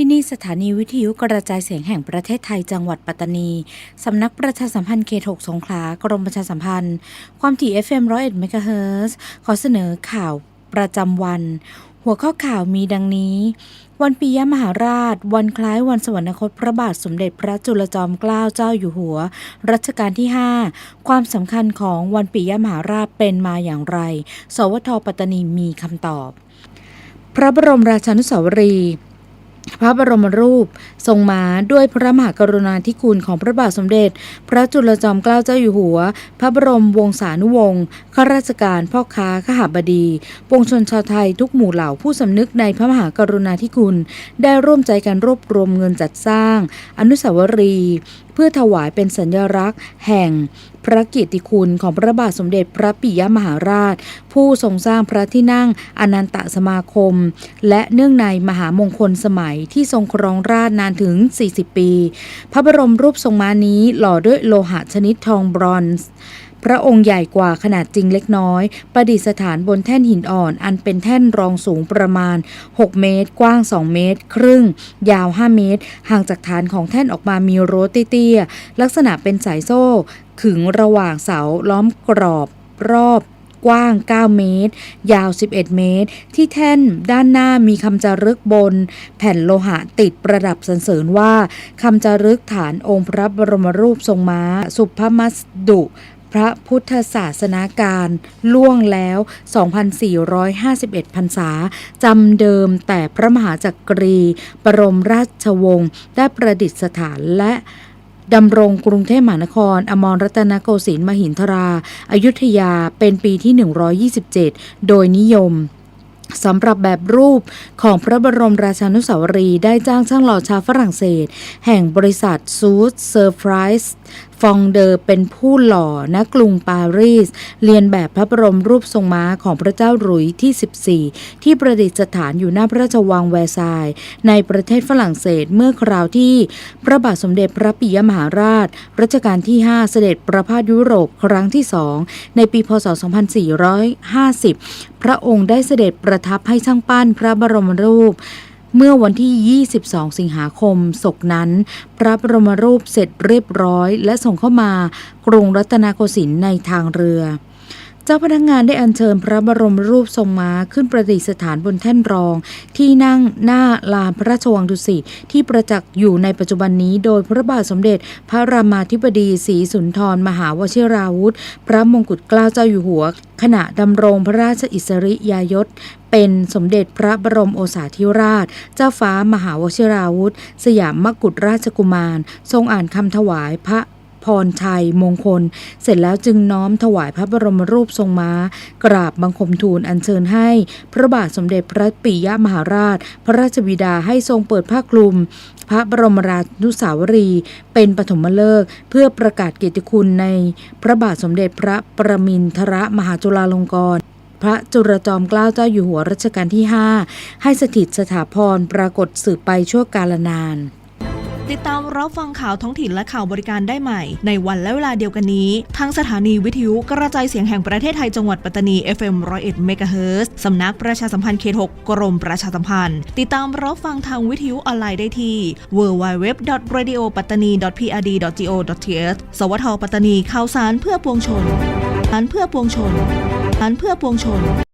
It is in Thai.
ที่นี่สถานีวิทยุกระจายเสียงแห่งประเทศไทยจังหวัดปัตตานี สำนักประชาสัมพันธ์เขต6สงขลากรมประชาสัมพันธ์ ความถี่ FM 101เมกะเฮิรตซ์ขอเสนอข่าวประจำวัน หัวข้อข่าวมีดังนี้ วันปียมหาราช วันคล้ายวันสวรรคตพระบาทสมเด็จพระจุลจอมเกล้าเจ้าอยู่หัว รัชกาลที่ 5 ความสำคัญของวันปียมหาราชเป็นมาอย่างไร สวทปัตตานีมีคำตอบ พระบรมราชานุสาวรีย์ พระบรมรูป ทรงมาด้วยพระมหากรุณาธิคุณของพระบาทสมเด็จ พระจุลจอมเกล้าเจ้าอยู่หัว พระบรมวงศานุวงศ์ข้าราชการพ่อค้าขหบดี ปวงชนชาวไทยทุกหมู่เหล่าผู้สำนึกในพระมหากรุณาธิคุณ ได้ร่วมใจกันรวบรวมเงินจัดสร้าง อนุสาวรีย์ พื่อถวายเป็นสัญลักษณ์ แห่งพระกิติคุณของพระบาทสมเด็จพระปิยมหาราช ผู้ทรงสร้างพระที่นั่งอนันตสมาคม และเนื่องในมหามงคลสมัยที่ทรงครองราชนานถึง 40 ปี พระบรมรูปทรงม้านี้หล่อด้วยโลหะชนิดทองบรอนซ์ พระองค์ใหญ่กว่าขนาดจริงเล็กน้อย ประดิษฐานบนแท่นหินอ่อน อันเป็นแท่นรองสูงประมาณ 6 เมตร กว้าง 2 เมตร ครึ่ง ยาว 5 เมตร ห่างจากฐานของแท่นออกมามีโรั้วเตี้ยลักษณะเป็นสายโซ่ ขึงระหว่างเสาล้อมกรอบ รอบกว้าง 9 เมตร ยาว 11 เมตร ที่แท่นด้านหน้ามีคำจารึกบน แผ่นโลหะติดประดับสรรเสริญว่าคำจารึกฐานองค์พระบรมรูปทรงม้า สุภมัสดุ พระพุทธศาสนาการล่วงแล้ว 2,451 พรรษาจำเดิมแต่พระมหาจักรีบรมราชวงศ์ได้ประดิษฐานและดำรงกรุงเทพมหานคร อมรรัตนโกสินทร์มหินทรา อายุทยาเป็นปีที่ 127 โดยนิยมสำหรับแบบรูปของพระบรมราชานุสาวรีย์ได้จ้างช่างหล่อชาวฝรั่งเศส แห่งบริษัทซูดเซอร์ไพรส์ ฟองเดอร์เป็นผู้หล่อณกรุงปารีส เรียนแบบพระบรมรูปทรงม้าของพระเจ้าหลุยส์ที่ 14 ที่ประดิษฐานอยู่หน้าพระราชวังแวร์ซายน์ในประเทศฝรั่งเศสเมื่อคราวที่ พระบาทสมเด็จพระปิยมหาราช รัชกาลที่ 5 เสด็จประพาสยุโรปครั้งที่สองในปีพศ 2450 พระองค์ได้เสด็จประทับให้ช่างปั้นพระบรมรูป เมื่อวันที่ 22 สิงหาคม ศกนั้น พระบรมรูปเสร็จเรียบร้อยและส่งเข้ามากรุงรัตนโกสินทร์ในทางเรือ จ้าพนักงานได้อัญเชิญพระบรมรูปทรงม้าขึ้นประดิษฐานบนแท่นรอง ที่นั่งหน้าลานพระราชวังดุสิตที่ประจักษ์อยู่ในปัจจุบันนี้ โดยพระบาทสมเด็จ พระรามาธิบดีศรีสุนทร มหาวชิราวุธ พระมงกุฎเกล้าเจ้าอยู่หัว ขณะดำรงพระราชอิสริยยศ เป็นสมเด็จพระบรมโอษาธิราช เจ้าฟ้ามหาวชิราวุธ สยามมกุฎราชกุมาร ทรงอ่านคำถวายพระ รชัยมงคล เสร็จแล้วจึงน้อมถวายพระบรมรูปทรงม้า กราบบังคมทูลอัญเชิญให้ พระบาทสมเด็จพระปิยมหาราช พระราชบิดาให้ทรงเปิดผ้าคลุม พระบรมราชนุสาวรีย์เป็นปฐมฤกษ์เพื่อประกาศเกียรติคุณในพระบาทสมเด็จพระประมินทรมหาจุฬาลงกรณ์พระจุลจอมเกล้าเจ้าอยู่หัวรัชกาลที่ 5 ให้สถิตสถาพรปรากฏสืบไปชั่วกาลนาน ติดตามรับฟังข่าวท้องถิ่นและข่าวบริการได้ใหม่ ในวันและเวลาเดียวกันนี้ ทางสถานีวิทยุกระจายเสียงแห่งประเทศไทยจังหวัดปัตตานี FM 101เมกะเฮิรตซ์สำนักประชาสัมพันธ์เขต6กรมประชาสัมพันธ์ ติดตามรับฟังทางวิทยุออนไลน์ได้ที่ www.radiopattani.prd.go.th สวทปัตตานีข่าวสารเพื่อปวงชนสารเพื่อปวงชนสารเพื่อปวงชน